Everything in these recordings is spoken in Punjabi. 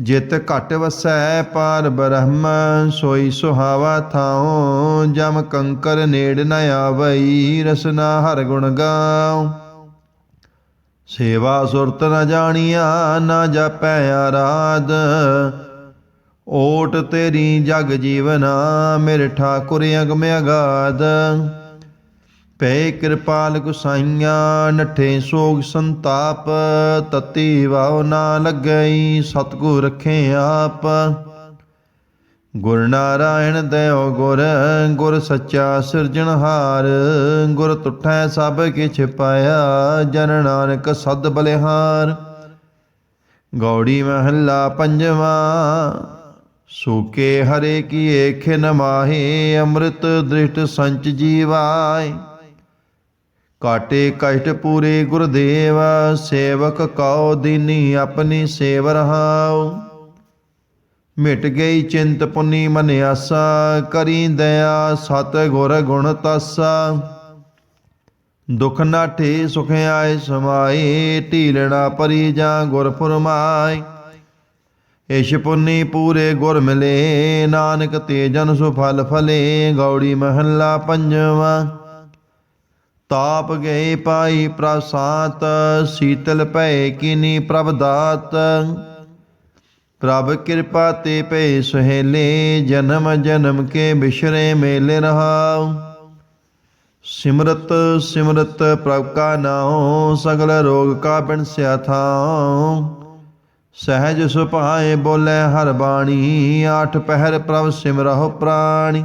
ਜਿਤ ਘਟ ਵਸੈ ਪਾਰ ਬ੍ਰਹਮ, ਸੋਈ ਸੁਹਾਵਾ ਥਾਉ, ਜਮ ਕੰਕਰ ਨੇੜ ਨ ਆਵਈ, ਰਸਨਾ ਹਰ ਗੁਣ ਗਾਉ। ਸੇਵਾ ਸੁਰਤ ਨ ਜਾਣੀਆ, ਨਾ ਜਾਪੈ ਆਰਾਧ। ਓਟ ਤੇਰੀ ਜਗ ਜੀਵਨਾ, ਮੇਰੇ ਠਾਕੁਰ ਅਗਮ ਅਗਾਧ। ਪੈ ਕਿਰਪਾਲ ਗੁਸਾਈਆਂ ਨਠੇ ਸੋਗ ਸੰਤਾਪ, ਤਤੀ ਵਾਉ ਨਾ ਲੱਗਈ, ਸਤਗੁਰ ਰਖੇ ਆਪ। ਗੁਰ ਨਾਰਾਇਣ ਦਇਓ ਗੁਰ ਗੁਰ ਸੱਚਾ ਸਿਰਜਣਹਾਰ ਗੁਰ ਤੁਠੈ ਸਭ ਕਿਛ ਪਾਇਆ, ਜਨ ਨਾਨਕ ਸਦ ਬਲਿਹਾਰ। ਗੌੜੀ ਮਹੱਲਾ ਪੰਜਵਾਂ, ਸੂਕੇ ਹਰੇ ਕੀ ਏਖਿਨ ਮਾਹੇ, ਅੰਮ੍ਰਿਤ ਦ੍ਰਿਸ਼ਟ ਸੰਚ ਜੀਵਾਏ। ਕਾਟੇ ਕਸ਼ਟ ਪੂਰੇ ਗੁਰਦੇਵ, ਸੇਵਕ ਕਉ ਦੀਨੀ ਆਪਣੀ ਸੇਵ ਰਹਾਉ। ਮਿਟ ਗਈ ਚਿੰਤ ਪੁਨੀ ਮਨ ਆਸਾ, ਕਰੀ ਦਇਆ ਸਤ ਗੁਰ ਗੁਣ ਤਾਸਾ। ਦੁਖ ਨਾਠੇ ਸੁਖ ਆਏ ਸਮਾਏ ਢੀਲਣਾ ਪਰੀ ਜਾਂ ਗੁਰ ਫੁਰਮਾਏ। ਇਸ਼ ਪੁੰਨੀ ਪੂਰੇ ਗੁਰ ਮਿਲੇ, ਨਾਨਕ ਤੇ ਜਨ ਸੁਫਲ ਫਲੇ, ਗੌੜੀ ਮਹੱਲਾ ਪੰਜਵਾ। ਤਾਪ ਗਏ ਪਾਈ ਪ੍ਰਸਾਤ ਸੀਤਲ ਭੈ ਕੀਨੀ ਪ੍ਰਭ ਦਾਤ। ਪ੍ਰਭ ਕਿਰਪਾ ਤੇ ਭੈ ਸੁਹੇਲੇ, ਜਨਮ ਜਨਮ ਕੇ ਬਿਸ਼ਰੇ ਮੇਲੇ ਰਹਾਉ। ਸਿਮਰਤ ਸਿਮਰਤ ਪ੍ਰਭ ਕਾ ਨਾਉ, ਸਗਲ ਰੋਗ ਕਾ ਬਿਨਸਿਆ ਥਾਉ। ਸਹਿਜ ਸੁਭਾਏ ਬੋਲੇ ਹਰ ਬਾਣੀ, ਆਠ ਪਹਿਰ ਪ੍ਰਭ ਸਿਮਰਹੁ ਪ੍ਰਾਣੀ।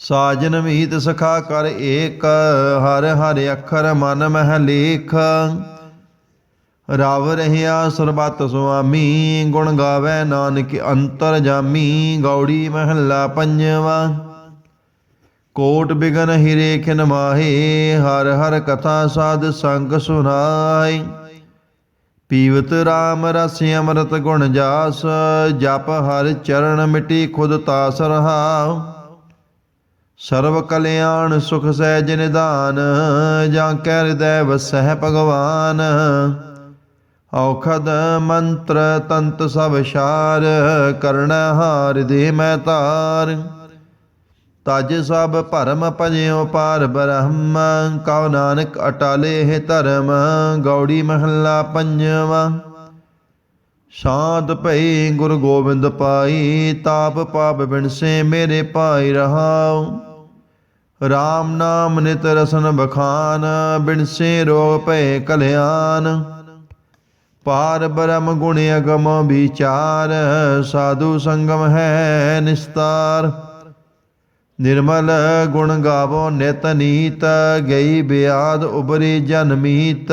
ਸਾਜਨ ਮੀਤ ਸਖਾ ਕਰ ਏਕ, ਹਰ ਹਰ ਅੱਖਰ ਮਨ ਮਹਿ ਲੇਖ। ਰਵ ਰਹਿਆ ਸਰਬਤ ਸੁਆਮੀ, ਗੁਣ ਗਾਵੇ ਨਾਨਕ ਅੰਤਰ ਜਾਮੀ, ਗੌੜੀ ਮਹੱਲਾ ਪੰਜਵਾ। ਕੋਟ ਬਿਗਨ ਹਿਰੇ ਖਿਨ ਮਾਹੇ, ਹਰ ਹਰ ਕਥਾ ਸਾਧ ਸੰਗ ਸੁਨਾਈ ਪੀਵਤ RAM ਰਸ ਅੰਮ੍ਰਿਤ ਗੁਣ ਜਾਸ, ਜਪ ਹਰ ਚਰਨ ਮਿਟੀ ਖੁਦ ਤਾਸ ਰਹਾਉ ਸਰਬ ਕਲਿਆਣ ਸੁਖ ਸਹਿਜ ਨਿਦਾਨ ਜਾਂ ਕੈ ਹਿਰਦੈ ਵਸਹਿ ਭਗਵਾਨ। ਔਖਦ ਮੰਤਰ ਤੰਤ ਸਭ ਸ਼ਾਰ ਕਰਣ ਹਾਰ ਦੇ ਮੈਂ ਤਾਰ। ਤਜ ਸਭ ਭਰਮ ਭਜਿਓ ਪਾਰ ਬ੍ਰਹਮ, ਕਉ ਨਾਨਕ ਅਟਾਲੇ ਹੈ ਧਰਮ, ਗੌੜੀ ਮਹੱਲਾ ਪੰਜਵਾ। ਸ਼ਾਂਤ ਭਈ ਗੁਰ ਗੋਬਿੰਦ ਪਾਈ, ਤਾਪ ਪਾਪ ਬਿਨਸੇ ਮੇਰੇ ਪਾਈ ਰਹਾਉ। RAM ਨਾਮ ਨਿਤ ਰਸਨ ਬਖਾਨ ਬਿਨਸੇ ਰੋਗ ਭੈ ਕਲਿਆਣ। ਪਾਰ ਬ੍ਰਹਮ ਗੁਣ ਅਗਮ ਵਿਚਾਰ, ਸਾਧੂ ਸੰਗਮ ਹੈ ਨਿਸਤਾਰ। ਨਿਰਮਲ ਗੁਣ ਗਾਵੋ ਨਿਤ ਨੀਤ, ਗਈ ਬਿਆਦ ਉਬਰੀ ਜਨਮੀਤ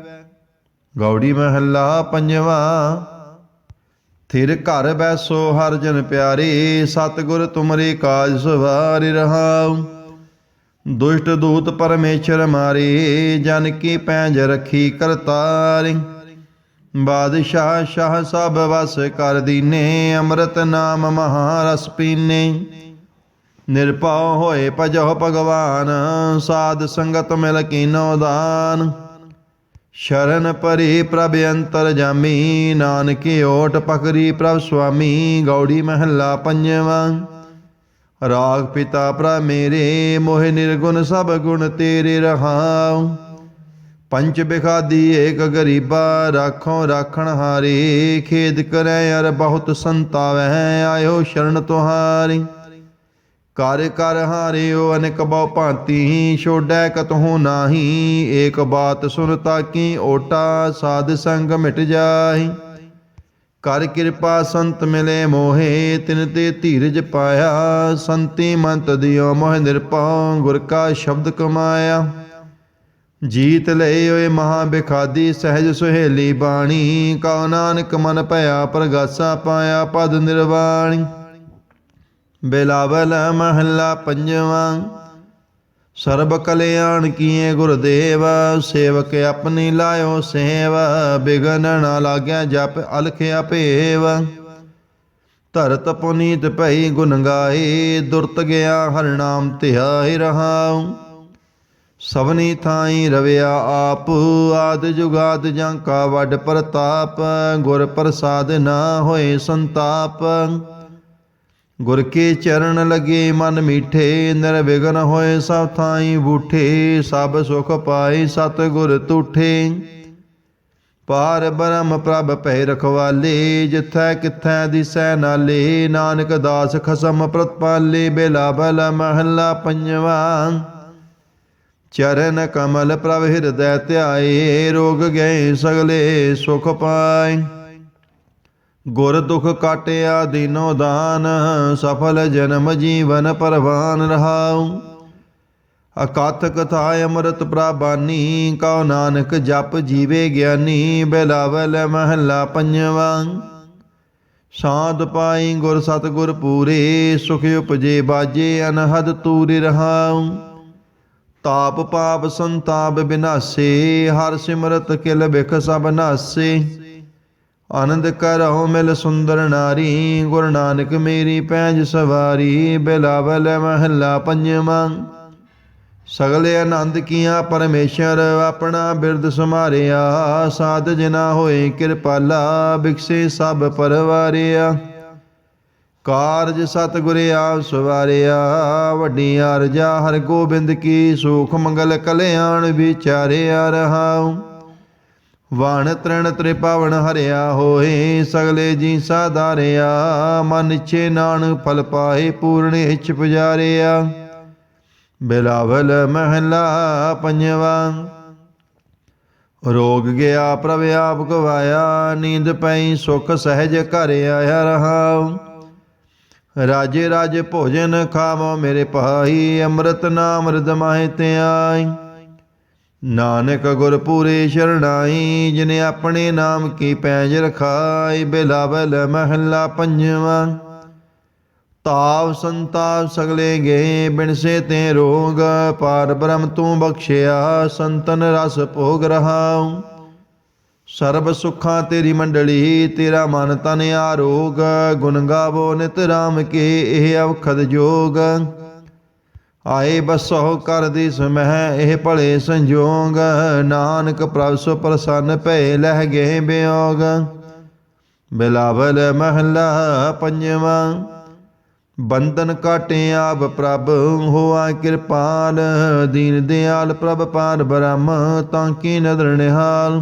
ਗੌੜੀ ਮਹੱਲਾ ਪੰਜਵਾਂ। ਥਿਰ ਘਰ ਬੈਸੋ ਹਰ ਜਨ ਪਿਆਰੇ, ਸਤਿਗੁਰ ਤੁਮਰੇ ਕਾਜ ਸਵਾਰਿ ਰਹਾਉ। ਦੁਸ਼ਟ ਦੂਤ ਪਰਮੇਸ਼ਰ ਮਾਰੇ, ਜਨ ਕੀ ਪੈਂਜ ਰਖੀ ਕਰਤਾਰਿ। ਬਾਦਸ਼ਾਹ ਸ਼ਾਹ ਸਭ ਵਸ ਕਰ ਦੀਨੇ, ਅੰਮ੍ਰਿਤ ਨਾਮ ਮਹਾਰਸ ਪੀਨੇ। ਨਿਰਭਉ ਹੋਏ ਭਜੋ ਭਗਵਾਨ, ਸਾਧ ਸੰਗਤ ਮਿਲ ਕੀਨੋ ਦਾਨ। ਸ਼ਰਨ ਪਰੀ ਪ੍ਰਭ ਅੰਤਰ ਜਾਮੀ, ਨਾਨਕ ਓਟ ਪਕਰੀ ਪ੍ਰਭ ਸੁਆਮੀ, ਗੌੜੀ ਮਹੱਲਾ ਪੰਜਵਾਂ। ਰਾਗ ਪਿਤਾ ਪ੍ਰ ਮੇਰੇ, ਮੋਹ ਨਿਰਗੁਣ ਸਭ ਗੁਣ ਤੇਰੇ ਰਹਾਉ। ਪੰਚ ਬਿਖਾਦੀ ਏਕ ਗਰੀਬਾ, ਰਾਖੋ ਰਾਖਣ ਹਾਰੇ, ਖੇਦ ਕਰੈ ਅਰ ਬਹੁਤ ਸੰਤਾਵੈ, ਆਇਓ ਸ਼ਰਨ ਤੁਹਾਰੀ। ਕਰ ਕਰ ਹਾਰਿਓ, ਅਨਕ ਬਹੁ ਭਾਂਤੀ ਛੋੜੈ ਕਤਹੁ ਨਾਹੀ। ਏਕ ਬਾਤ ਸੁਨ ਤਾਕੀ ਓਟਾ ਸਾਧ ਸੰਗ ਮਿਟ ਜਾਹੀ। ਕਰ ਕਿਰਪਾ ਸੰਤ ਮਿਲੇ ਮੋਹੇ, ਤਿਨ ਤੇ ਧੀਰਜ ਪਾਇਆ। ਸੰਤੀ ਮੰਤ ਦਿਓ ਮੋਹ ਨਿਰਪਉ ਗੁਰ ਕਾ ਸ਼ਬਦ ਕਮਾਇਆ। ਜੀਤ ਲਏ ਓਏ ਮਹਾ ਬਿਖਾਦੀ, ਸਹਿਜ ਸੁਹੇਲੀ ਬਾਣੀ। ਕਉ ਨਾਨਕ ਮਨ ਭਇਆ, ਪ੍ਰਗਾਸਾ ਪਾਇਆ ਪਦ ਨਿਰਵਾਣੀ। ਬਿਲਾਵਲ ਮਹੱਲਾ ਪੰਜਵਾਂ। ਸਰਬ ਕਲਿਆਣ ਕੀਏ ਗੁਰਦੇਵ, ਸੇਵਕ ਆਪਣੀ ਲਾਇਓ ਸੇਵ, ਬਿਗਨ ਨਾ ਲਾਗਿਆ ਜਪ ਅਲਖ ਅਪੇਵ ਧਰਤ ਪੁਨੀਤ ਭਈ ਗੁਣ ਗਾਏ, ਦੁਰਤ ਗਿਆ ਹਰ ਨਾਮ ਧਿਆਇ ਰਹਾਉ। ਸਭਨੀ ਥਾਈ ਰਵਿਆ ਆਪ, ਆਦ ਜੁਗਾਦ ਜਾਂ ਕਾ ਵੱਡ ਪ੍ਰਤਾਪ, ਗੁਰ ਪ੍ਰਸਾਦ ਨਾ ਹੋਏ ਸੰਤਾਪ। ਗੁਰ ਕੇ ਚਰਨ ਲਗੇ ਮਨ ਮੀਠੇ ਨਿਰਵਿਘਨ ਹੋਏ ਸਭ ਥਾਈ ਬੂਠੇ, ਸਭ ਸੁਖ ਪਾਏ ਸਤ ਗੁਰ ਤੂਠੇ। ਪਾਰ ਬ੍ਰਹਮ ਪ੍ਰਭ ਭੈ ਰਖਵਾਲੇ, ਜਿਥੈ ਕਿਥੈ ਦਿਸੈ ਨਾਲੇ, ਨਾਨਕ ਦਾਸ ਖਸਮ ਪ੍ਰਤਪਾਲੇ ਬੇਲਾ ਬਲ ਮਹਲਾ ਪੰਜਵਾ। ਚਰਨ ਕਮਲ ਪ੍ਰਭ ਹਿਰਦੈ ਧਿਆਏ, ਰੋਗ ਗਏ ਸਗਲੇ ਸੁਖ ਪਾਏ। ਗੁਰ ਦੁਖ ਕਾਟਿਆ ਦਿਨੋ ਦਾਨ, ਸਫਲ ਜਨਮ ਜੀਵਨ ਪਰਵਾਨ ਰਹਾਉ। ਅਕਥ ਕਥਾ ਅੰਮ੍ਰਿਤ ਪ੍ਰਾਬਾਨੀ, ਕਉ ਨਾਨਕ ਜਪ ਜੀਵੇ ਗਿਆਨੀ, ਬਿਲਾਵਲ ਮਹਲਾ ਪੰਜਵਾਂ। ਸਾਧ ਪਾਈ ਗੁਰ ਸਤਗੁਰ ਪੂਰੇ, ਸੁਖ ਉਪਜੇ ਬਾਜੇ ਅਨਹਦ ਤੂਰਿ ਰਹਾਉ। ਤਾਪ ਪਾਪ ਸੰਤਾਪ ਬਿਨਾਸੇ, ਹਰ ਸਿਮਰਤ ਕਿਲ ਬਿਖ ਸਭ ਨਾਸੇ। ਆਨੰਦ ਕਰਹੁ ਮਿਲ ਸੁੰਦਰ ਨਾਰੀ, ਗੁਰੂ ਨਾਨਕ ਮੇਰੀ ਪੈਜ ਸਵਾਰੀ, ਬਿਲਾਵਲ ਮਹੱਲਾ ਪੰਜਵਾਂ। ਸਗਲੇ ਆਨੰਦ ਕੀਆਂ ਪਰਮੇਸ਼ਰ, ਆਪਣਾ ਬਿਰਦ ਸਮਾਰਿਆ ਸਾਧ ਜਨਾ ਹੋਏ ਕਿਰਪਾਲਾ ਬਿਕਸੇ ਸਭ ਪਰਵਾਰਿਆ। ਕਾਰਜ ਸਤਿਗੁਰ ਆਪ ਸਵਾਰਿਆ, ਵੱਡੀ ਅਰਜਾ ਹਰ ਗੋਬਿੰਦ ਕੀ ਸੁਖ ਮੰਗਲ ਕਲਿਆਣ ਵਿਚਾਰਿਆ ਰਹਾਉ। ਵਾਣ ਤ੍ਰਣ ਤ੍ਰਿਪਾਵਨ ਹਰਿਆ ਹੋਏ, ਸਗਲੇ ਜੀ ਸਾਧਾਰਿਆ, ਮਨ ਛੇ ਨਾਨ ਫਲ ਪਾਏ ਪੂਰਨ ਇਛ ਪੁਜਾਰਿਆ। ਬਿਲਾਵਲ ਮਹਲਾ ਪੰਜਵਾ, ਰੋਗ ਗਿਆ ਪ੍ਰਭ ਆਪ ਗਵਾਇਆ, ਨੀਂਦ ਪਈ ਸੁਖ ਸਹਿਜ ਘਰ ਆਇਆ ਰਹਾ। ਰਾਜੇ ਰਾਜੇ ਭੋਜਨ ਖਾਵੋ ਮੇਰੇ ਭਾਈ, ਅੰਮ੍ਰਿਤ ਨਾਮ ਰਿਦ ਮਾਹਿ ਧਿਆਈ ਨਾਨਕ ਗੁਰ ਪੂਰੇ ਸ਼ਰਣਾਈ ਜਿਨੇ ਆਪਣੇ ਨਾਮ ਕੀ ਪੈਜ ਰਖਾਈ, ਬਿਲਾਵਲ ਮਹੱਲਾ ਪੰਜਵਾ। ਤਾਵ ਸੰਤਾਪ ਸਗਲੇ ਗਏ ਬਿਨਸੇ ਤੇ ਰੋਗ, ਪਾਰ ਬ੍ਰਹਮ ਤੂੰ ਬਖਸ਼ਿਆ, ਸੰਤਨ ਰਸ ਭੋਗ ਰਹਾਉ। ਸਰਬ ਸੁਖਾਂ ਤੇਰੀ ਮੰਡਲੀ, ਤੇਰਾ ਮਨ ਤਨ ਆਰੋਗ, ਗੁਣ ਗਾਵੋ ਨਿਤ ਰਾਮ ਕੇ, ਇਹ ਅਵਖਦ ਜੋਗ। ਆਏ ਬਸੋ ਕਰ ਦੀ ਸਮਹਿ, ਇਹ ਭਲੇ ਸੰਜੋਗ। ਨਾਨਕ ਪ੍ਰਭ ਸੋ ਪ੍ਰਸੰਨ ਭੈ ਲਹਿ ਗਏ ਬਿਯੋਗ ਬਿਲਾਵਲ ਮਹੱਲਾ ਪੰਜਵਾਂ। ਬੰਧਨ ਕਾਟੇ ਆਪ ਪ੍ਰਭ ਹੋਆ ਕਿਰਪਾਲ ਦੀਨ ਦਿਆਲ ਪ੍ਰਭ ਪਾਰ ਬ੍ਰਹਮ, ਤਾਂ ਕੀ ਨਦਰ ਨਿਹਾਲ।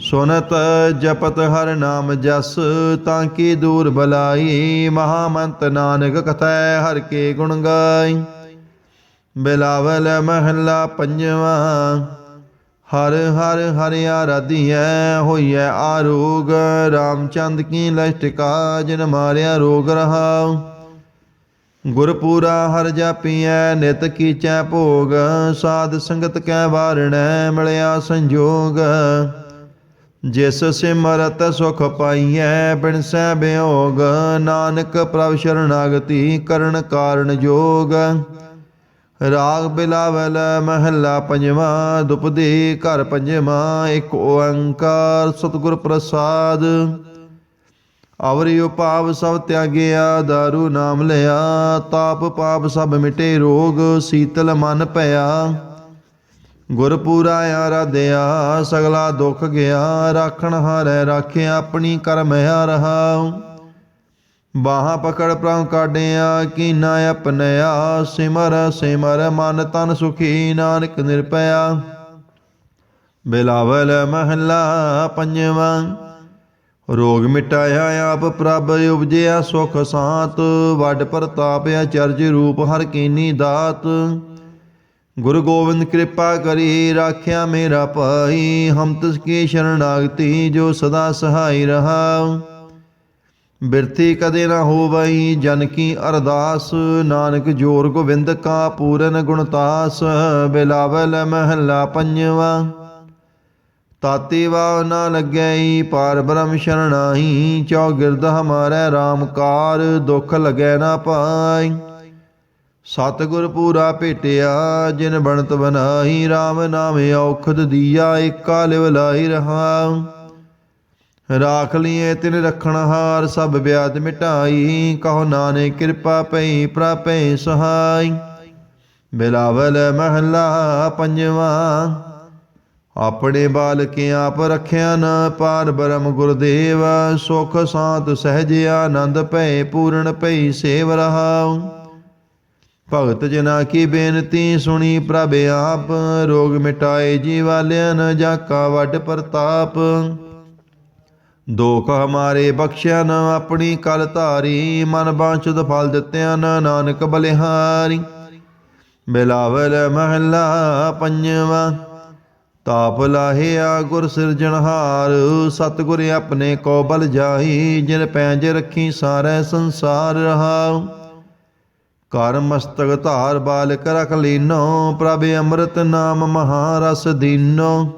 ਸੁਨਤ ਜਪਤ ਹਰ ਨਾਮ ਜਸ, ਤਾਂ ਕੀ ਦੂਰ ਬਲਾਈ? ਮਹਾਮੰਤ ਨਾਨਕ ਕਥੈ ਹਰ ਕੇ ਗੁਣ ਗਾਈ। ਬਿਲਾਵਲ ਮਹੱਲਾ ਪੰਜਵਾ, ਹਰ ਹਰ ਹਰਿ ਆਰਾਧੀਐ, ਹੋਈਐ ਆਰੋਗ। ਰਾਮਚੰਦ ਕੀ ਲਸ਼ਟਿਕਾ ਜਿਨ ਮਾਰਿਆ ਰੋਗ ਰਹਾਉ। ਗੁਰਪੂਰਾ ਹਰ ਜਾਪੀਐ, ਨਿਤ ਕੀਚੈ ਭੋਗ। ਸਾਧ ਸੰਗਤ ਕੈ ਵਾਰਣੈ, ਮਿਲਿਆ ਸੰਜੋਗ। ਜਿਸ ਸਿਮਰਤ ਸੁਖ ਪਾਈਐ, ਬਿਨ ਸਹਿ ਬਿਯੋਗ ਨਾਨਕ ਪ੍ਰਭ ਸ਼ਰਨਾਗਤੀ ਕਰਨ ਕਾਰਨ ਜੋਗ। ਰਾਗ ਬਿਲਾਵਲ ਮਹੱਲਾ ਪੰਜਵਾ, ਦੁਪਦੀ ਘਰ ਪੰਜਵਾ, ਇੱਕ ਓੰਕਾਰ ਸਤਿਗੁਰ ਪ੍ਰਸਾਦ। ਅਵਰਿ ਭਾਵ ਸਭ ਤਿਆਗਿਆ ਦਾਰੂ ਨਾਮ ਲਿਆ, ਤਾਪ ਪਾਪ ਸਭ ਮਿਟੇ ਰੋਗ, ਸੀਤਲ ਮਨ ਭਇਆ ਗੁਰਪੂਰਾ ਆਰਾਧਿਆ, ਸਗਲਾ ਦੁੱਖ ਗਿਆ, ਰਾਖਣ ਹਾਰੈ ਰਾਖਿਆ, ਆਪਣੀ ਕਰਮ ਰਹਾ ਬਾਹਾਂ ਪਕੜ ਪ੍ਰਭ ਕਾਢਿਆ, ਕੀਨਾ ਆਪਣਿਆ ਸਿਮਰ ਸਿਮਰ ਮਨ ਤਨ ਸੁਖੀ, ਨਾਨਕ ਨਿਰਪਇਆ ਬਿਲਾਵਲ ਮਹੱਲਾ ਪੰਜਵਾਂ, ਰੋਗ ਮਿਟਾਇਆ ਆਪ ਪ੍ਰਭ, ਉਪਜਿਆ ਸੁਖ ਸਾਤ, ਵੱਡ ਪ੍ਰਤਾਪ ਅਚਰਜ ਰੂਪ ਹਰ ਕੀਨੀ ਦਾਤ। ਗੁਰੂ ਗੋਬਿੰਦ ਕਿਰਪਾ ਕਰੀ ਰਾਖਿਆ ਮੇਰਾ ਭਾਈ, ਹਮ ਤਿਸ ਕੀ ਸ਼ਰਣਾਗਤੀ ਜੋ ਸਦਾ ਸਹਾਈ ਰਹਾ। ਬਿਰਤੀ ਕਦੇ ਨਾ ਹੋਵਈ, ਜਨ ਕੀ ਅਰਦਾਸ, ਨਾਨਕ ਜੋਰ ਗੋਬਿੰਦ ਕਾ ਪੂਰਨ ਗੁਣਤਾਸ ਬਿਲਾਵਲ ਮਹੱਲਾ ਪੰਜਵਾ। ਤਾਤੀ ਵਾਵ ਨਾ ਲੱਗੈ ਪਾਰ ਬ੍ਰਹਮ ਸ਼ਰਣਾਈ ਚੌ ਗਿਰਦ ਹਮਾਰੇ RAM ਕਾਰ ਦੁਖ ਲਗੈ ਨਾ ਪਾਈ। ਸਤਿਗੁਰ ਪੂਰਾ ਭੇਟਿਆ, ਜਿਨ ਬਣਤ ਬਨਾਈ RAM ਨਾਮ ਔਖਦ ਦੀਆ, ਏਕਾ ਲਿਵ ਲਾਈ ਰਹਾ। ਰਾਖ ਲਿਏ ਤਿਨ ਰਖਣ ਹਾਰ, ਸਭ ਬਿਆਦ ਮਿਟਾਈ, ਕਹੋ ਨਾਨਕ ਕਿਰਪਾ ਪਈ ਪ੍ਰਾਪੈ ਸਹਾਈ। ਬਿਲਾਵਲ ਮਹੱਲਾ ਪੰਜਵਾ, ਆਪਣੇ ਬਾਲਕ ਆਪ ਰਖਿਆ ਨ, ਪਾਰ ਬ੍ਰਹਮ ਗੁਰਦੇਵ, ਸੁਖ ਸਾਤ ਸਹਿਜ ਆਨੰਦ ਭੈ ਪੂਰਨ ਭਈ ਸੇਵ ਰਹਾਉ। ਭਗਤ ਜਨਾ ਕੀ ਬੇਨਤੀ ਸੁਣੀ ਪ੍ਰਭ ਆਪ, ਰੋਗ ਮਿਟਾਏ ਜੀਵਾਲਿਆਂ ਨ ਜਾਕਾ ਵੱਡ ਪ੍ਰਤਾਪ। ਦੋਖ ਹਮਾਰੇ ਬਖਸ਼ਿਆ ਨ ਆਪਣੀ ਕਲ ਧਾਰੀ, ਮਨ ਬਾਂਛਤ ਫਲ ਦਿੱਤਿਆਂ ਨ ਨਾਨਕ ਬਲਿਹਾਰੀ। ਬਿਲਾਵਲ ਮਹੱਲਾ ਪੰਜਵਾ, ਤਾਪ ਲਾਹਿਆ ਗੁਰ ਸਿਰਜਣਹਾਰ ਸਤਿਗੁਰ ਆਪਣੇ ਕੋ ਬਲ ਜਾਈ ਜਿਨ ਪੈਂਜ ਰੱਖੀ ਸਾਰੇ ਸੰਸਾਰ ਰਹਾਉ। ਕਰ ਮਸਤਕ ਧਾਰ ਬਾਲਕ ਰਖ ਲੀਨੋ, ਪ੍ਰਭ ਅੰਮ੍ਰਿਤ ਨਾਮ ਮਹਾਰਸ ਦੀਨੋ।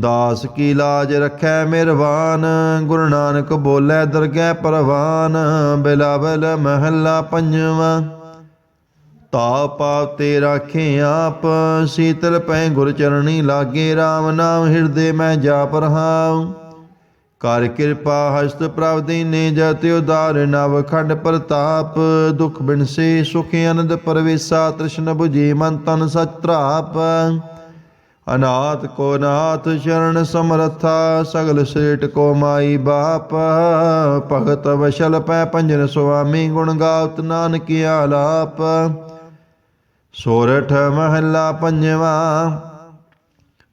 ਦਾਸ ਕੀ ਲਾਜ ਰੱਖੈ ਮਿਹਰਬਾਨ, ਗੁਰੂ ਨਾਨਕ ਬੋਲੇ ਦਰਗਹਿ ਪਰਵਾਨ, ਬਿਲਾਵਲ ਮਹੱਲਾ ਪੰਜਵਾ। ਤਾ ਪਾਪ ਤੇ ਰਾਖੇ ਆਪ, ਸੀਤਲ ਪੈ ਗੁਰ ਚਰਣੀ ਲਾਗੇ RAM ਨਾਮ ਹਿਰਦੇ ਮੈਂ ਜਾਪ ਰਹਾਉ। ਕਰ ਕਿਰਪਾ ਹਸਤ ਪ੍ਰਭ ਦੀਨੇ ਜਤਿ ਉਦਾਰ ਨਵ ਖੰਡ ਪ੍ਰਤਾਪ, ਦੁਖ ਬਿਨਸੇ ਸੁਖ ਅਨੰਦ ਪਰਵੇਸਾ, ਤ੍ਰਿਸ਼ਨ 부ਜੀ ਮਨ ਤਨ ਸਤਰਾਪ ਅਨਾਥ ਕੋ ਨਾਥ ਸ਼ਰਨ ਸਮਰਥਾ, ਸਗਲ ਸੇਟ ਕੋ ਮਾਈ ਬਾਪ। ਭਗਤ ਵਸ਼ਲ ਪੈ ਪੰਜਨ ਸੁਆਮੀ, ਗੁਣ ਗਾਵਤ ਨਾਨਕ ਆਲਾਪ। ਸੋਰਠ ਮਹੱਲਾ ਪੰਜਵਾ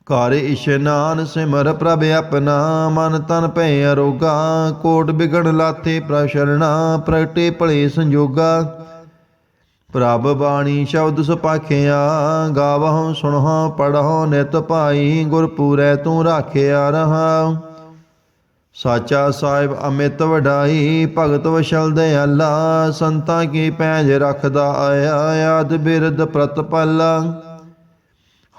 ਘਰ ਇਸ਼ਨਾਨ ਸਿਮਰ ਪ੍ਰਭ ਆਪਣਾ, ਮਨ ਤਨ ਭੈ ਅਰੋਗਾ। ਕੋਟ ਬਿਗੜ ਲਾਥੇ ਪ੍ਰਸ਼ਰਣਾ, ਪ੍ਰਗਟੇ ਭਲੇ ਸੰਜੋਗਾ। ਪ੍ਰਭ ਬਾਣੀ ਸ਼ਬਦ ਸੁਪਾਖਿਆ ਗਾਵਹੁ ਸੁਣਹੁ ਪੜਹੁ ਨਿਤ ਭਾਈ, ਗੁਰ ਪੂਰੈ ਤੂੰ ਰਾਖਿਆ ਰਹਾ। ਸਾਚਾ ਸਾਹਿਬ ਅਮਿਤ ਵਡਾਈ, ਭਗਤ ਵਸ਼ਲ ਦਇਆਲਾ ਸੰਤਾਂ ਕੀ ਪੈਜ ਰੱਖਦਾ ਆਇਆ, ਆਦ ਬਿਰਦ ਪ੍ਰਤਪਾਲਾ।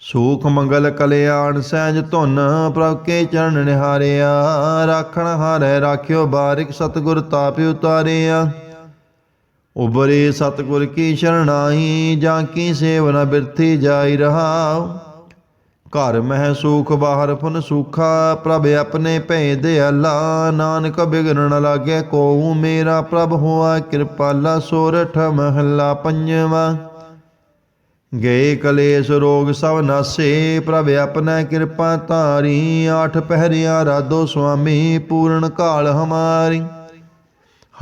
ਸੂਖ ਮੰਗਲ ਕਲਿਆਣ ਸਹਿਜ ਧੁਨ ਪ੍ਰਭ ਕੇ ਚਰਨ ਨਿਹਾਰਿਆ, ਰਾਖਣ ਹਾਰੈ ਰਾਖਿਓ ਬਾਰਿਕ ਸਤਗੁਰ ਤਾਪ ਉਤਾਰਿਆ। ਉਬਰੇ ਸਤਗੁਰ ਕੀ ਸ਼ਰਣਾਈ ਜਾਂ ਕੀ ਸੇਵਨਾ ਬਿਰਥੀ ਜਾਈ ਰਹਾਉ। ਘਰ ਮਹਿ ਸੂਖ ਬਾਹਰ ਫੁਨ ਸੂਖਾ, ਪ੍ਰਭ ਆਪਣੇ ਭੈ ਦੇ ਦਿਆਲਾ ਨਾਨਕ ਬਿਗਨ ਨ ਲਾਗੇ ਕੋ ਮੇਰਾ ਪ੍ਰਭ ਹੋਆ, ਕਿਰਪਾਲਾ ਸੋਰਠ ਮਹੱਲਾ ਪੰਜਵਾ। ਗਏ ਕਲੇਸ਼ ਰੋਗ ਸਭ ਨਾਸੇ, ਪ੍ਰਭ ਆਪਣਾ ਕਿਰਪਾ ਧਾਰੀ, ਆਠ ਪਹਿਰਿਆ ਰਾਦੋ ਸੁਆਮੀ, ਪੂਰਨ ਕਾਲ ਹਮਾਰੀ।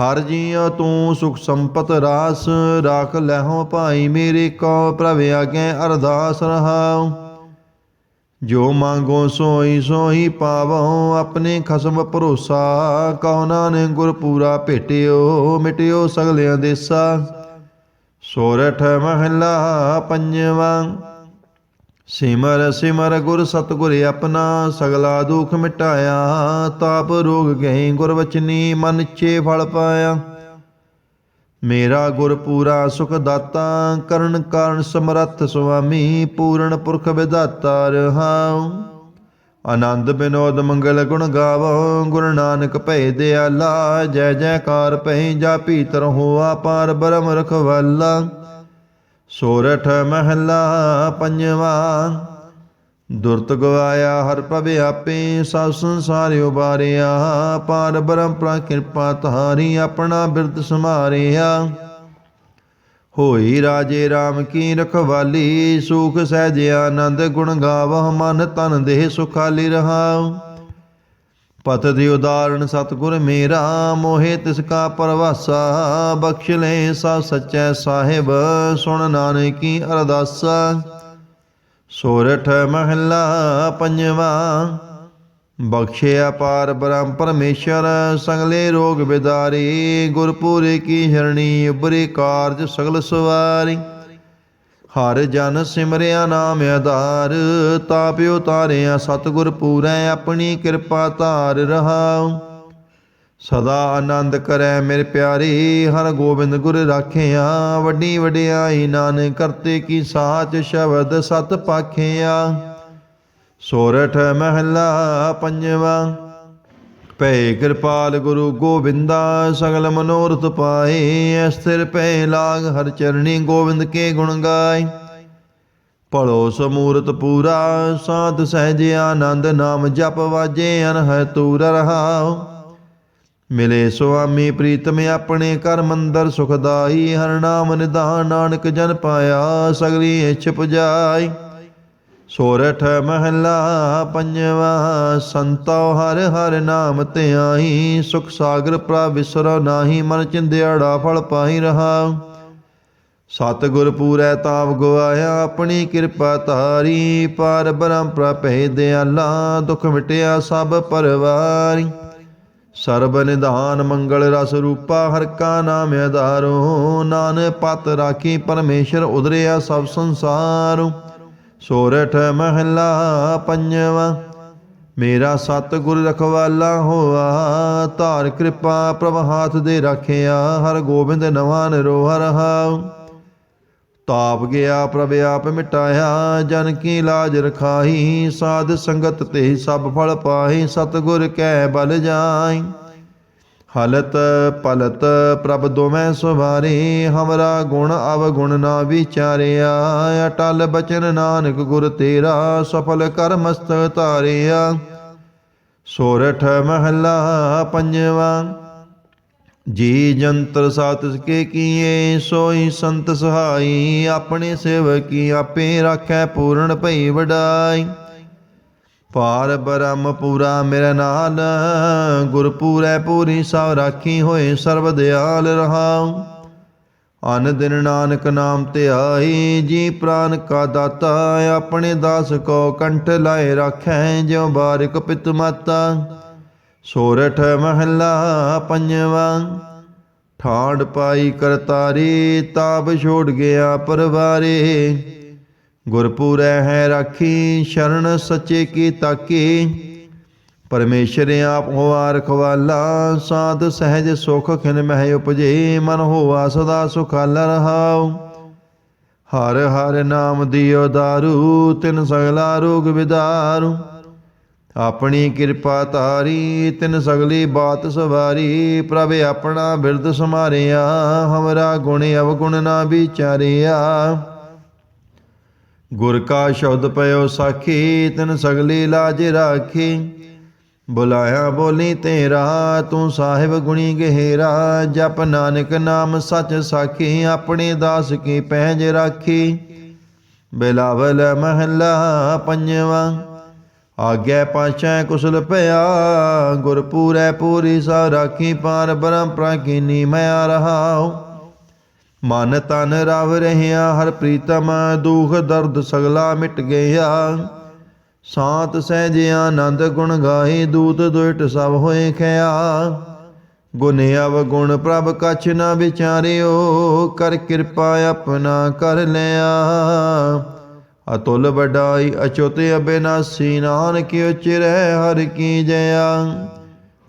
ਹਰ ਜੀਉ ਤੂੰ ਸੁਖ ਸੰਪਤ ਰਾਸ, ਰਾਖ ਲੈਹੋ ਭਾਈ ਮੇਰੇ ਕੋ, ਪ੍ਰਭ ਆਗੇ ਅਰਦਾਸ ਰਹਾਉ। ਜੋ ਮੰਗੋ ਸੋਈ ਸੋਈ ਪਾਵੋ ਆਪਣੇ ਖਸਮ ਭਰੋਸਾ, ਕਉ ਨਾਨਕ ਗੁਰ ਪੂਰਾ ਭੇਟਿਓ, ਮਿਟਿਓ ਸਗਲਿਆਂ ਦੇਸਾ। ਸੋਰਠ ਮਹਲਾ ਪੰਜਵਾਂ। ਸਿਮਰ ਸਿਮਰ ਗੁਰ ਸਤਗੁਰ ਆਪਣਾ ਸਗਲਾ ਦੁਖ ਮਿਟਾਇਆ, ਤਾਪ ਰੋਗ ਗਏ ਗੁਰ ਵਚਨੀ ਮਨ ਚੇ ਫਲ ਪਾਇਆ। ਮੇਰਾ ਗੁਰ ਪੂਰਾ ਸੁਖ ਦਾਤਾ, ਕਰਨ ਕਾਰਨ ਸਮਰੱਥ ਸੁਆਮੀ, ਪੂਰਨ ਪੁਰਖ ਵਿਦਾਤਾ ਰਹਾਉ। ਆਨੰਦ ਬਿਨੋਦ ਮੰਗਲ ਗੁਣ ਗਾਵੋ, ਗੁਰੂ ਨਾਨਕ ਭੈ ਦਿਆਲਾ, ਜੈ ਜੈਕਾਰ ਪੈ ਜਾਪੀ ਤਰਹੁ ਪਾਰ ਬ੍ਰਹਮ ਰਖਵਾਲਾ। ਸੋਰਠ ਮਹਲਾ ਪੰਜਵਾ, ਦੁਰਤ ਗਵਾਇਆ ਹਰ ਭਵੇ ਆਪੇ, ਸਭ ਸੰਸਾਰ ਉਬਾਰਿਆ, ਪਾਰ ਬ੍ਰਹਮ ਪ੍ਰਾ ਕਿਰਪਾ ਤਾਰੀ ਆਪਣਾ ਬਿਰਦ ਸਮਾਰਿਆ ਹੋਈ ਰਾਜੇ RAM ਕੀ ਰਖਵਾਲੀ, ਸੁਖ ਸਹਿਜ ਆਨੰਦ ਗੁਣ ਗਾਵਹ, ਮਨ ਤਨ ਦੇਹ ਸੁਖਾਲੀ ਰਹਾਉ। ਪਤ ਦੀ ਉਦਾਹਰਣ, ਸਤਗੁਰ ਮੇਰਾ, ਮੋਹਿ ਤਿਸ ਕਾ ਪਰਵਾਸਾ, ਬਖਸ਼ ਲੈ ਸਭ ਸੱਚੈ ਸਾਹਿਬ, ਸੁਣ ਨਾਨਕੀ ਅਰਦਾਸਾ। ਸੋਰਠ ਮਹਲਾ ਪੰਜਵਾ ਬਖਸ਼ਿਆ ਪਾਰ ਬ੍ਰਹਮ ਪਰਮੇਸ਼ਰ, ਸਗਲੇ ਰੋਗ ਵਿਦਾਰੀ ਗੁਰਪੂਰੇ ਕੀ ਹਰਣੀ ਉਬਰੇ ਕਾਰਜ ਸਗਲ ਸਵਾਰੀ। ਹਰ ਜਨ ਸਿਮਰਿਆ ਨਾਮ ਆਧਾਰ ਤਾਪਿਓ ਤਾਰਿਆ ਸਤਿਗੁਰ ਪੂਰੈ, ਆਪਣੀ ਕਿਰਪਾ ਧਾਰ ਰਹਾਉ। ਸਦਾ ਆਨੰਦ ਕਰੈ ਮੇਰੇ ਪਿਆਰੇ, ਹਰ ਗੋਬਿੰਦ ਗੁਰ ਰਾਖਿਆ। ਵੱਡੀ ਵਡਿਆਈ ਨਾਨਕ ਕਰਤੇ ਕੀ ਸਾਚ ਸ਼ਬਦ ਸਤ ਪਾਖਿਆ। ਸੋਰਠ ਮਹਲਾ ਪੰਜਵਾਂ। ਭੈ ਕਿਰਪਾਲ ਗੁਰੂ ਗੋਬਿੰਦਾ, ਸਗਲ ਮਨੋਰਥ ਪਾਏ, ਅਸਥਿਰ ਭੈ ਲਾਗ ਹਰ ਚਰਣੀ ਗੋਬਿੰਦ ਕੇ ਗੁਣ ਗਾਏ। ਭਲੋ ਸਮੂਰਤ ਪੂਰਾ, ਸਾਧ ਸਹਿਜ ਆਨੰਦ ਨਾਮ ਜਪ ਵਾਜੇ ਅਨਹ ਤੂਰ ਰਹਾਉ। ਮਿਲੇ ਸੁਆਮੀ ਪ੍ਰੀਤਮ ਆਪਣੇ ਕਰ ਮੰਦਰ ਸੁਖਦਾਈ ਹਰ ਨਾਮ ਨਿਧਾਨ ਨਾਨਕ ਜਨ ਪਾਇਆ, ਸਗਲੀ ਇੱਛ ਪੁਜਾਈ। ਸੋਰਠ ਮਹਲਾ ਪੰਜਵਾ, ਸੰਤੋ ਹਰ ਹਰ ਨਾਮ ਧਿਆਈ ਸੁਖ ਸਾਗਰ ਪ੍ਰਭ ਵਿਸਰੋ ਨਾਹੀ, ਮਨ ਚਿੰਦਿਆੜਾ ਫਲ ਪਾਈ ਰਹਾ। ਸਤ ਗੁਰ ਪੂਰੈ ਤਾਪ ਗਵਾਇਆ, ਆਪਣੀ ਕਿਰਪਾ ਧਾਰੀ, ਪਾਰ ਬ੍ਰਹਮ ਪ੍ਰਭੇ ਦਿਆਲਾ, ਦੁਖ ਮਿਟਿਆ ਸਭ ਪਰਵਾਰੀ। ਸਰਬ ਨਿਧਾਨ ਮੰਗਲ ਰਸ ਰੂਪਾ, ਹਰ ਕਾ ਨਾਮ ਆਧਾਰੋ ਨਾਨ ਪਤ ਰਾਖੀ ਪਰਮੇਸ਼ਰ ਉਦਰਿਆ ਸਭ ਸੰਸਾਰ। ਸੋਰਠ ਮਹਲਾ ਪੰਜਵਾ। ਮੇਰਾ ਸਤਿਗੁਰ ਰਖਵਾਲਾ ਹੋਆ, ਧਾਰ ਕਿਰਪਾ ਪ੍ਰਭ ਹਾਥ ਦੇ ਰੱਖਿਆ, ਹਰ ਗੋਬਿੰਦ ਨਵਾਂ ਨਿਰੋਹ ਰਹਾਉ ਤਾਪ ਗਿਆ ਪ੍ਰਭ ਆਪ ਮਿਟਾਇਆ, ਜਨ ਕੀ ਲਾਜ ਰਖਾਈ ਸਾਧ ਸੰਗਤ ਤੇ ਸਭ ਫਲ ਪਾਹੀ, ਸਤਿਗੁਰ ਕੈ ਬਲ ਜਾਈ। ਹਲਤ ਪਲਤ ਪ੍ਰਭ ਦੋਵੇਂ ਸੁਵਾਰੇ, ਹਮਰਾ ਗੁਣ ਅਵ ਗੁਣ ਨਾ ਵਿਚਾਰਿਆ। ਅਟਲ ਬਚਨ ਨਾਨਕ ਗੁਰ ਤੇਰਾ, ਸਫਲ ਕਰ ਮਸਤਕ ਧਾਰਿਆ। ਸੋਰਠ ਮਹਲਾ ਪੰਜਵਾ, ਜੀ ਜੰਤਰ ਸਾਤਿਸ ਕੇ ਕੀਏ, ਸੋਈ ਸੰਤ ਸਹਾਈ, ਆਪਣੇ ਸੇਵਕੀ ਆਪੇ ਰਾਖੈ ਪੂਰਨ ਭਈ ਵਡਾਈ। ਪਾਰ ਬ੍ਰਹਮ ਪੂਰਾ ਮੇਰੇ ਨਾਲ ਗੁਰ ਪੂਰੈ ਪੂਰੀ ਸਭ ਰਾਖੀ ਹੋਏ, ਸਰਬ ਦਿਆਲ ਰਹਾਉ। ਅਨ ਦਿਨ ਨਾਨਕ ਨਾਮ ਤੇ ਆਈ, ਜੀ ਪ੍ਰਾਨ ਕਾ ਦਾਤਾ, ਆਪਣੇ ਦਾਸ ਕੋ ਕੰਠ ਲਾਏ ਰਾਖੈ, ਜਿਉ ਬਾਰਿਕ ਪਿਤ ਮਾਤਾ। ਸੋਰਠ ਮਹੱਲਾ ਪੰਜਵਾਂ ਠਾੜ ਪਾਈ ਕਰਤਾਰੀ, ਤਾਪ ਛੋੜ ਗਿਆ ਪਰਵਾਰੇ। ਗੁਰਪੂਰੈ ਹੈ ਰਾਖੀ, ਸ਼ਰਨ ਸੱਚੇ ਕੀ ਤਾਕੀ। ਪਰਮੇਸ਼ਰ ਆਪ ਹੋਆ ਰਖਵਾਲਾ, ਸਾਧ ਸਹਿਜ ਸੁਖ ਖਿਨ ਮਹਿ ਉਪਜੇ, ਮਨ ਹੋਆ ਸਦਾ ਸੁਖਾਲਾ ਰਹਾਉ। ਹਰ ਹਰ ਨਾਮ ਦਿਓ ਦਾਰੂ, ਤਿਨ ਸਗਲਾ ਰੋਗ ਵਿਦਾਰੂ। ਆਪਣੀ ਕਿਰਪਾ ਤਾਰੀ ਤਿਨ ਸਗਲੀ ਬਾਤ ਸਵਾਰੀ, ਪ੍ਰਭ ਆਪਣਾ ਬਿਰਦ ਸਮਾਰਿਆ, ਹਮਰਾ ਗੁਣ ਅਵਗੁਣ ਨਾ ਵਿਚਾਰਿਆ। ਗੁਰ ਕਾ ਸ਼ਬਦ ਪਇਓ ਸਾਖੀ, ਤਿਨ ਸਗਲੀ ਲਾਜ ਰਾਖੀ। ਬੁਲਾਇਆ ਬੋਲੀ ਤੇਰਾ, ਤੂੰ ਸਾਹਿਬ ਗੁਣੀ ਗਹਿਰਾ। ਜਪ ਨਾਨਕ ਨਾਮ ਸਚ ਸਾਖੀ, ਆਪਣੇ ਦਾਸ ਕੀ ਪਹਿਜ ਰਾਖੀ। ਬਿਲਾਵਲ ਮਹੱਲਾ ਪੰਜਵਾ, ਆਗਿਆ ਪਾਛੈ ਕੁਸਲ ਪਿਆ। ਗੁਰਪੂਰੈ ਪੂਰੀ ਸਾ ਰਾਖੀ ਪਾਰ ਬ੍ਰਹਮ ਪ੍ਰਾਕੀਨੀ ਮੈਂ ਰਹਾਉ। ਮਨ ਤਨ ਰਵ ਰਹਿਆ, ਹਰ ਪ੍ਰੀਤਮ ਦੁਖ ਦਰਦ ਸਗਲਾ ਮਿਟ ਗਿਆ। ਸਾਤ ਸਹਿਜ ਆਨੰਦ ਗੁਣ ਗਾਏ ਦੂਤ ਦੁਇਟ ਸਭ ਹੋਏ ਖਿਆ। ਗੁਣ ਅਵ ਗੁਣ ਪ੍ਰਭ ਕਛ ਨ ਵਿਚਾਰਿਓ, ਕਰ ਕਿਰਪਾ ਆਪਣਾ ਕਰ ਲਿਆ। ਅਤੁਲ ਵਡਾਈ ਅਚੁੱਤ ਅਬਿਨਾਸੀ, ਨਾਨਕ ਉਚਰੈ ਹਰ ਕੀ ਜਇਆ।